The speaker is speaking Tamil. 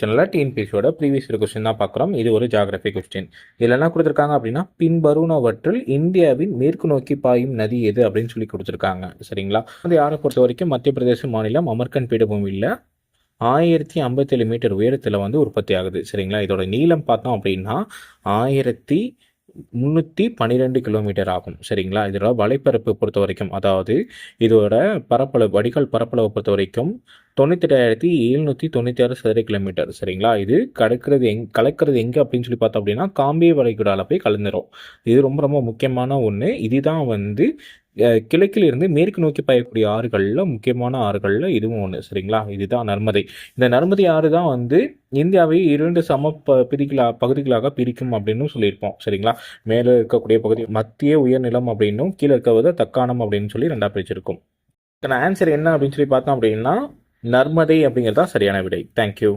சேனலில் டிஎன்பிஎஸ்சியோட ப்ரீவியஸ் கொஸ்டின் தான் பார்க்குறோம். இது ஒரு ஜாகிரபி கொஸ்டின் இதில் என்ன கொடுத்துருக்காங்க அப்படின்னா பின்வருவனவற்றில் இந்தியாவின் மேற்கு நோக்கி பாயும் நதி எது அப்படின்னு சொல்லி கொடுத்துருக்காங்க. சரிங்களா? அது யாரை பொறுத்த வரைக்கும் மத்திய பிரதேச மாநிலம் அமர்கன் பீடபூமியில் ஆயிரத்தி ஐம்பத்தேழு மீட்டர் உயரத்தில் வந்து உற்பத்தி ஆகுது. சரிங்களா? இதோட நீளம் பார்த்தோம் அப்படின்னா ஆயிரத்தி முந்நூற்றி பன்னிரெண்டு கிலோமீட்டர் ஆகும். சரிங்களா? இதோட வலைப்பரப்பு பொறுத்த வரைக்கும் அதாவது இதோட பரப்பளவு வடிகால் பரப்பளவை பொறுத்த வரைக்கும் தொண்ணூத்தெட்டாயிரத்தி எழுநூற்றி தொண்ணூற்றி ஆறு சதுர கிலோமீட்டர் சரிங்களா? இது கடக்கிறது எங் கலக்கிறது எங்கே அப்படின்னு சொல்லி பார்த்தோம் அப்படின்னா காம்பே வளைகுடாவில் போய் கலந்துரும். இது ரொம்ப ரொம்ப முக்கியமான ஒன்று இதுதான் வந்து கிழக்கிலிருந்து கிழக்கில் இருந்து மேற்கு நோக்கி பாயக்கூடிய ஆறுகளில் முக்கியமான ஆறுகளில் இதுவும் ஒன்று சரிங்களா? இதுதான் நர்மதை. இந்த நர்மதை ஆறு தான் வந்து இந்தியாவை இரண்டு சம ப பிரிகளா பகுதிகளாக பிரிக்கும் அப்படின்னு சொல்லியிருப்போம் சரிங்களா? மேலே இருக்கக்கூடிய பகுதி மத்திய உயர்நிலம் அப்படின்னும் கீழே இருக்கிறத தக்காணம் அப்படின்னு சொல்லி ரெண்டாக பிரிச்சிருக்கும். ஆன்சர் என்ன அப்படின்னு சொல்லி பார்த்தோம் அப்படின்னா நர்மதை அப்படிங்கிறது தான் சரியான விடை. தேங்க்யூ